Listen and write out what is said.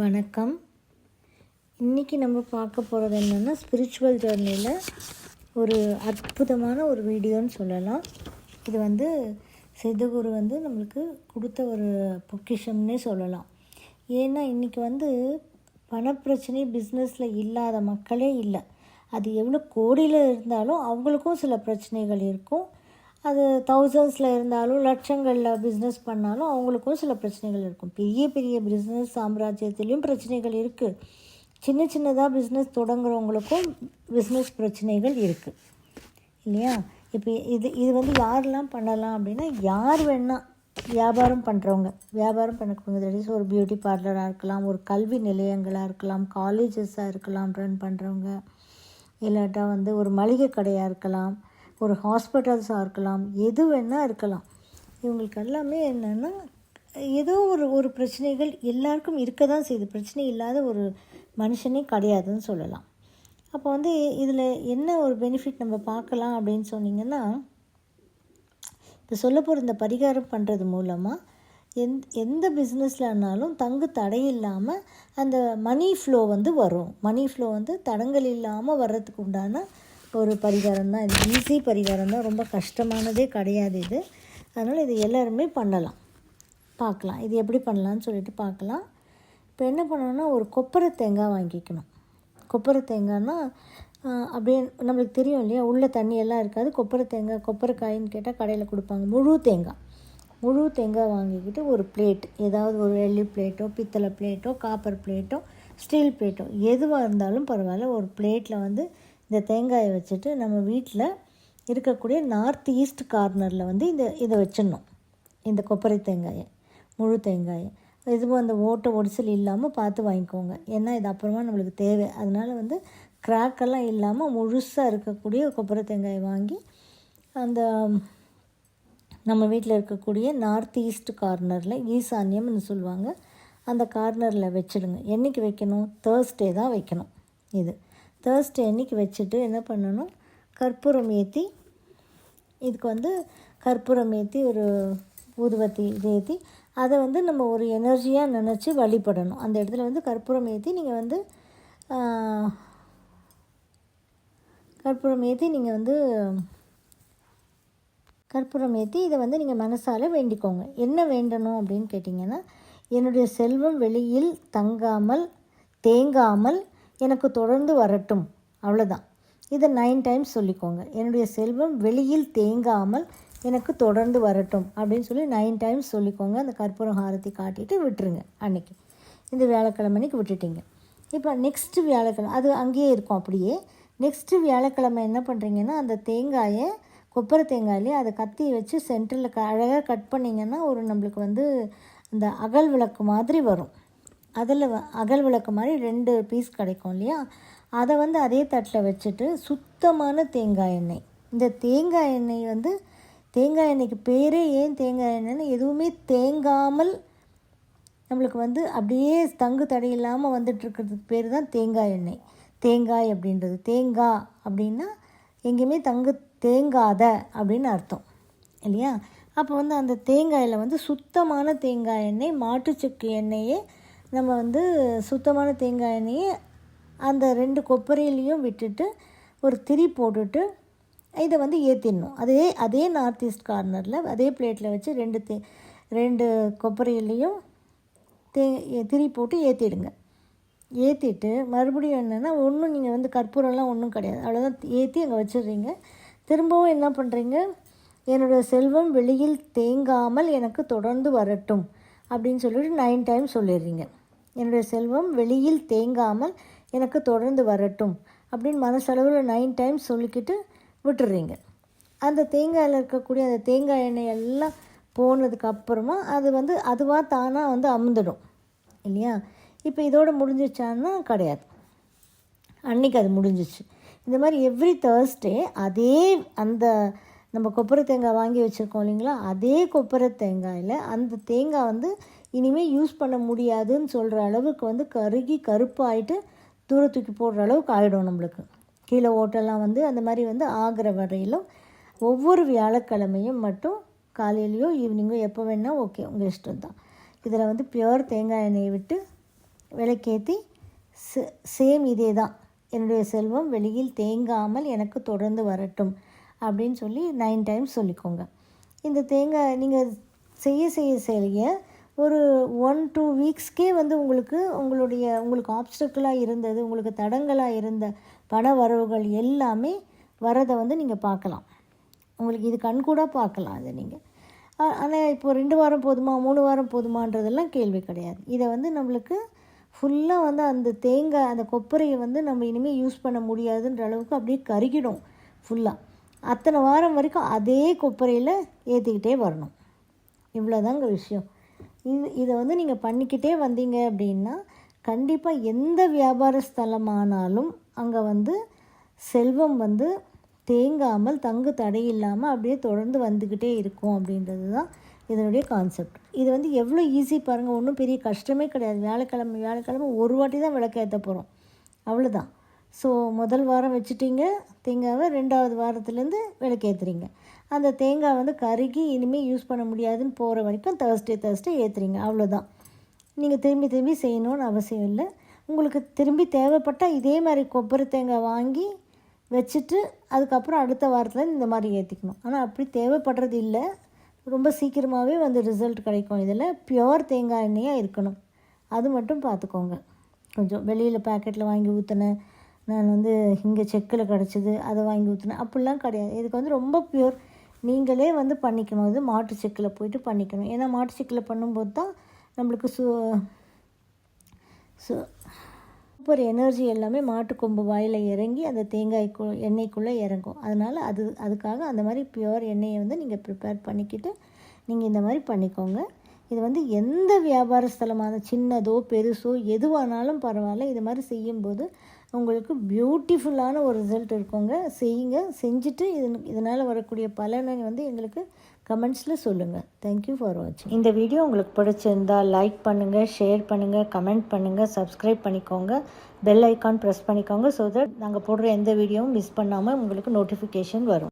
வணக்கம். இன்றைக்கி நம்ம பார்க்க போகிறது என்னென்னா ஸ்பிரிச்சுவல் ஜேர்னியில் ஒரு அற்புதமான ஒரு வீடியோன்னு சொல்லலாம். இது வந்து சித்தகுரு வந்து நம்மளுக்கு கொடுத்த ஒரு பொக்கிஷம்னே சொல்லலாம். ஏன்னா இன்றைக்கி வந்து பணப்பிரச்சனை பிஸ்னஸில் இல்லாத மக்களே இல்லை. அது எவ்வளோ கோடியில் இருந்தாலும் அவங்களுக்கும் சில பிரச்சனைகள் இருக்கும். அது தௌசண்ட்ஸில் இருந்தாலும் லட்சங்களில் பிஸ்னஸ் பண்ணாலும் அவங்களுக்கும் சில பிரச்சனைகள் இருக்கும். பெரிய பெரிய பிஸ்னஸ் சாம்ராஜ்யத்துலேயும் பிரச்சனைகள் இருக்குது சின்ன சின்னதாக பிஸ்னஸ் தொடங்குறவங்களுக்கும் பிஸ்னஸ் பிரச்சனைகள் இருக்குது இல்லையா? இப்போ இது இது வந்து யாரெல்லாம் பண்ணலாம் அப்படின்னா யார் வேணால் வியாபாரம் பண்ணுறவங்க வியாபாரம் பண்ணக்கூடிய தட் ஒரு பியூட்டி பார்லராக இருக்கலாம் ஒரு கல்வி நிலையங்களாக இருக்கலாம் காலேஜஸாக இருக்கலாம் ரன் பண்ணுறவங்க இல்லாட்டா வந்து ஒரு மளிகை கடையாக இருக்கலாம். ஒரு ஹாஸ்பிட்டல்ஸாக இருக்கலாம் எது வேணால் இருக்கலாம். இவங்களுக்கு எல்லாமே என்னென்னா ஏதோ ஒரு ஒரு பிரச்சனைகள் எல்லாருக்கும் இருக்க தான் செய்யுது பிரச்சனை இல்லாத ஒரு மனுஷனே கிடையாதுன்னு சொல்லலாம். அப்போ வந்து இதில் என்ன ஒரு பெனிஃபிட் நம்ம பார்க்கலாம் அப்படின்னு சொன்னிங்கன்னா இப்போ சொல்ல போகிற இந்த பரிகாரம் பண்ணுறது மூலமாக எந் எந்த பிஸ்னஸ்லனாலும் தங்கு தடை இல்லாமல் அந்த மணி ஃப்ளோ வந்து வரும். மணி ஃப்ளோ வந்து தடங்கள் இல்லாமல் வர்றதுக்கு உண்டான ஒரு பரிகாரம் தான் இது. ஈஸி பரிகாரம் தான் ரொம்ப கஷ்டமானதே கிடையாது இது. அதனால் இது எல்லாருமே பண்ணலாம். பார்க்கலாம். இது எப்படி பண்ணலான்னு சொல்லிட்டு பார்க்கலாம். இப்போ என்ன பண்ணணும்னா ஒரு கொப்பரை தேங்காய் வாங்கிக்கணும். கொப்பரை தேங்காய்னா அப்படியே நம்மளுக்கு தெரியும் இல்லையா? உள்ள தண்ணியெல்லாம் இருக்காது. கொப்பரை தேங்காய் கொப்பரைக்காயின்னு கேட்டால் கடையில் கொடுப்பாங்க. முழு தேங்காய். முழு தேங்காய் வாங்கிக்கிட்டு ஒரு பிளேட் ஏதாவது ஒரு வெள்ளி பிளேட்டோ பித்தளை பிளேட்டோ காப்பர் பிளேட்டோ ஸ்டீல் பிளேட்டோ எதுவாக இருந்தாலும் பரவாயில்ல. ஒரு பிளேட்டில் வந்து இந்த தேங்காயை வச்சுட்டு நம்ம வீட்டில் இருக்கக்கூடிய நார்த் ஈஸ்ட் கார்னரில் வந்து இந்த இதை வச்சிடணும். இந்த கொப்பரை தேங்காயை முழு தேங்காயை. இதுவும் அந்த ஓட்டை ஒடிசல் இல்லாமல் பார்த்து வாங்கிக்கோங்க. ஏன்னா இது அப்புறமா நம்மளுக்கு தேவை. அதனால் வந்து கிராக்கெல்லாம் இல்லாமல் முழுசாக இருக்கக்கூடிய கொப்பரை தேங்காயை வாங்கி அந்த நம்ம வீட்டில் இருக்கக்கூடிய நார்த் ஈஸ்ட் கார்னரில் ஈசான்யம்னு சொல்லுவாங்க. அந்த கார்னரில் வச்சிடுங்க. என்றைக்கு வைக்கணும்? தேர்ஸ்டே தான் வைக்கணும். இது. தேர்ஸ்டே அன்னைக்கு வச்சுட்டு என்ன பண்ணணும்? கற்பூரம் ஏற்றி இதுக்கு வந்து கற்பூரம் ஏற்றி ஒரு ஊதுவத்தி இது ஏற்றி அதை வந்து நம்ம ஒரு எனர்ஜியாக நினச்சி வழிபடணும். அந்த இடத்துல வந்து கற்பூரம் ஏற்றி நீங்கள் வந்து கற்பூரம் ஏற்றி நீங்கள் வந்து கற்பூரம் ஏற்றி இதை வந்து நீங்கள் மனசால் வேண்டிக்கோங்க. என்ன வேண்டணும் அப்படின்னு கேட்டிங்கன்னா என்னுடைய செல்வம் வெளியில் தங்காமல் தேங்காமல் எனக்கு தொடர்ந்து வரட்டும். அவ்வளோதான் இதை நைன் டைம்ஸ் சொல்லிக்கோங்க. என்னுடைய செல்வம் வெளியில் தேங்காமல் எனக்கு தொடர்ந்து வரட்டும் அப்படின்னு சொல்லி நைன் டைம்ஸ் சொல்லிக்கோங்க. அந்த கற்பூரம் ஹாரத்தி காட்டிட்டு விட்டுருங்க அன்றைக்கி இந்த வியாழக்கிழமைக்கு விட்டுட்டீங்க. இப்போ நெக்ஸ்ட்டு வியாழக்கிழமை அது அங்கேயே இருக்கும் அப்படியே. நெக்ஸ்ட்டு வியாழக்கிழமை என்ன பண்ணுறீங்கன்னா அந்த தேங்காயை கொப்பரை தேங்காயிலே அதை கத்தி வச்சு சென்டரில் க அழகாக கட் பண்ணிங்கன்னா ஒரு நம்மளுக்கு வந்து இந்த அகல் விளக்கு மாதிரி வரும். அதில் அகல் விளக்கு மாதிரி ரெண்டு பீஸ் கிடைக்கும் இல்லையா? அதை வந்து அதே தட்டில் வச்சுட்டு சுத்தமான தேங்காய் எண்ணெய். இந்த தேங்காய் எண்ணெய் வந்து தேங்காய் எண்ணெய்க்கு பேரே ஏன் தேங்காய் எண்ணெய்னு எதுவுமே தேங்காமல் நம்மளுக்கு வந்து அப்படியே தங்கு தடை இல்லாமல் வந்துட்டுருக்கிறதுக்கு பேர் தான் தேங்காய் எண்ணெய். தேங்காய் அப்படின்றது. தேங்காய் அப்படின்னா எங்கேயுமே தங்கு தேங்காத அப்படின்னு அர்த்தம் இல்லையா? அப்போ வந்து அந்த தேங்காயில் வந்து சுத்தமான தேங்காய் எண்ணெய் மாட்டுச்சக்கு எண்ணெயே நம்ம வந்து சுத்தமான தேங்காய் எண்ணெயை அந்த ரெண்டு கொப்பரையிலையும் விட்டுட்டு ஒரு திரி போட்டுட்டு இதை வந்து ஏற்றிடணும் அதே அதே நார்த் ஈஸ்ட் கார்னரில் அதே பிளேட்டில் வச்சு ரெண்டு தே ரெண்டு கொப்பரையிலையும் தே திரி போட்டு ஏற்றிடுங்க ஏற்றிட்டு மறுபடியும் என்னென்னா ஒன்றும் நீங்கள் வந்து கற்பூரம்லாம் ஒன்றும் கிடையாது. அவ்வளோதான் ஏற்றி அங்கே வச்சிடுறீங்க. திரும்பவும் என்ன பண்ணுறீங்க என்னோடய செல்வம் வெளியில் தேங்காமல் எனக்கு தொடர்ந்து வரட்டும் அப்படின்னு சொல்லிட்டு நைன் டைம் சொல்லிடுறீங்க. என்னுடைய செல்வம் வெளியில் தேங்காமல் எனக்கு தொடர்ந்து வரட்டும் அப்படின்னு மனசளவில் நைன் டைம்ஸ் சொல்லிக்கிட்டு விட்டுடுறீங்க அந்த தேங்காயில் இருக்கக்கூடிய அந்த தேங்காய் எண்ணெய் எல்லாம் போனதுக்கு அப்புறமா அது வந்து அதுவாக தானாக வந்து அமுந்துடும். இல்லையா? இப்போ இதோடு முடிஞ்சிச்சான்னா கிடையாது. அன்றைக்கி அது முடிஞ்சிச்சு இந்த மாதிரி எவ்ரி தேர்ஸ்டே அதே அந்த நம்ம கொப்பரை தேங்காய் வாங்கி வச்சுருக்கோம் இல்லைங்களா? அதே கொப்பரை தேங்காயில் அந்த தேங்காய் வந்து இனிமேல் யூஸ் பண்ண முடியாதுன்னு சொல்கிற அளவுக்கு வந்து கருகி கருப்பாயிட்டு தூர தூக்கி போடுற அளவுக்கு ஆகிடும் நம்மளுக்கு. கீழே ஓட்டெல்லாம் வந்து அந்த மாதிரி வந்து ஆகிற வரையிலும் ஒவ்வொரு வியாழக்கிழமையும் மட்டும் காலையிலையோ ஈவினிங்கோ எப்போ வேணால் ஓகே உங்கள் இஷ்டம் தான் இதில் வந்து பியோர் தேங்காய் எண்ணெயை விட்டு விளக்கேற்றி சேம் இதே தான் என்னுடைய செல்வம் வெளியில் தேங்காமல் எனக்கு தொடர்ந்து வரட்டும் அப்படின்னு சொல்லி நைன் டைம்ஸ் சொல்லிக்கோங்க. இந்த தேங்காய் நீங்கள் செய்ய செய்ய செய்ய ஒரு ஒன் டூ வீக்ஸ்க்கே வந்து உங்களுக்கு உங்களுடைய உங்களுக்கு ஆப்ஸ்டக்கிளாக இருந்தது உங்களுக்கு தடங்களாக இருந்த பண வரவுகள் எல்லாமே வரதை வந்து நீங்கள் பார்க்கலாம். உங்களுக்கு இது கண்கூடாக பார்க்கலாம் அதை நீங்கள் ஆனால் இப்போ ரெண்டு வாரம் போதுமா மூணு வாரம் போதுமான்றதெல்லாம் கேள்வி கிடையாது. இதை வந்து நம்மளுக்கு ஃபுல்லாக வந்து அந்த தேங்காய் அந்த கொப்பரையை வந்து நம்ம இனிமேல் யூஸ் பண்ண முடியாதுன்ற அளவுக்கு அப்படியே கருகிடும் ஃபுல்லாக அத்தனை வாரம் வரைக்கும் அதே கொப்பரையில் ஏற்றிக்கிட்டே வரணும். இவ்வளோதாங்க விஷயம். இது இதை வந்து நீங்கள் பண்ணிக்கிட்டே வந்தீங்க அப்படின்னா கண்டிப்பாக எந்த வியாபார ஸ்தலமானாலும் அங்கே வந்து செல்வம் வந்து தேங்காமல் தங்கு தடை இல்லாமல் அப்படியே தொடர்ந்து வந்துக்கிட்டே இருக்கும் அப்படின்றது தான் இதனுடைய கான்செப்ட் இது வந்து எவ்வளோ ஈஸி பாருங்கள் ஒன்றும் பெரிய கஷ்டமே கிடையாது. வியாழக்கிழமை வியாழக்கிழமை ஒரு வாட்டி தான் விளக்கேற்ற போகிறோம் அவ்வளோதான் ஸோ முதல் வாரம் வச்சுட்டீங்க. தேங்காவை ரெண்டாவது வாரத்துலேருந்து விளக்கேற்றுறீங்க அந்த தேங்காய் வந்து கருகி இனிமேல் யூஸ் பண்ண முடியாதுன்னு போகிற வரைக்கும் தேர்ஸ்டே தேர்ஸ்டே ஏற்றுறீங்க அவ்வளோதான் நீங்கள் திரும்பி திரும்பி செய்யணும்னு அவசியம் இல்லை. உங்களுக்கு திரும்பி தேவைப்பட்டால் இதே மாதிரி கொப்பரை தேங்காய் வாங்கி வச்சுட்டு அதுக்கப்புறம் அடுத்த வாரத்தில் இந்த மாதிரி ஏற்றிக்கணும் ஆனால் அப்படி தேவைப்படுறது இல்லை. ரொம்ப சீக்கிரமாகவே வந்து ரிசல்ட் கிடைக்கும். இதில் பியோர் தேங்காய் எண்ணெயாக இருக்கணும். அது மட்டும் பார்த்துக்கோங்க கொஞ்சம் வெளியில் பேக்கெட்டில் வாங்கி ஊற்றினேன் நான் வந்து இங்கே செக்கில் கிடச்சிது அதை வாங்கி ஊற்றினேன் அப்படிலாம் கிடையாது. இதுக்கு வந்து ரொம்ப பியூர் நீங்களே வந்து பண்ணிக்கணும். இது மாட்டு செக்கில் போயிட்டு பண்ணிக்கணும். ஏன்னா மாட்டு செக்கில் பண்ணும்போது தான் நம்மளுக்கு சு சு சூப்பர் எனர்ஜி எல்லாமே மாட்டுக்கொம்பு வாயில் இறங்கி அந்த தேங்காய்க்கு எண்ணெய்க்குள்ளே இறங்கும். அதனால் அது அதுக்காக அந்த மாதிரி பியோர் எண்ணெயை வந்து நீங்கள் ப்ரிப்பேர் பண்ணிக்கிட்டு நீங்கள் இந்த மாதிரி பண்ணிக்கோங்க. இது வந்து எந்த வியாபார ஸ்தலமான சின்னதோ பெருசோ எதுவானாலும் பரவாயில்ல. இது மாதிரி செய்யும்போது உங்களுக்கு பியூட்டிஃபுல்லான ஒரு ரிசல்ட் இருக்குங்க. செய்யுங்க செஞ்சுட்டு இது இதனால் வரக்கூடிய பலனை வந்து எங்களுக்கு கமெண்ட்ஸில் சொல்லுங்கள் தேங்க்யூ ஃபார் வாட்சிங் இந்த வீடியோ உங்களுக்கு பிடிச்சிருந்தா லைக் பண்ணுங்கள் ஷேர் பண்ணுங்கள் கமெண்ட் பண்ணுங்கள் சப்ஸ்கிரைப் பண்ணிக்கோங்க. பெல் ஐக்கான் ப்ரெஸ் பண்ணிக்கோங்க ஸோ தட் நாங்கள் போடுற எந்த வீடியோவும் மிஸ் பண்ணாமல் உங்களுக்கு நோட்டிஃபிகேஷன் வரும்.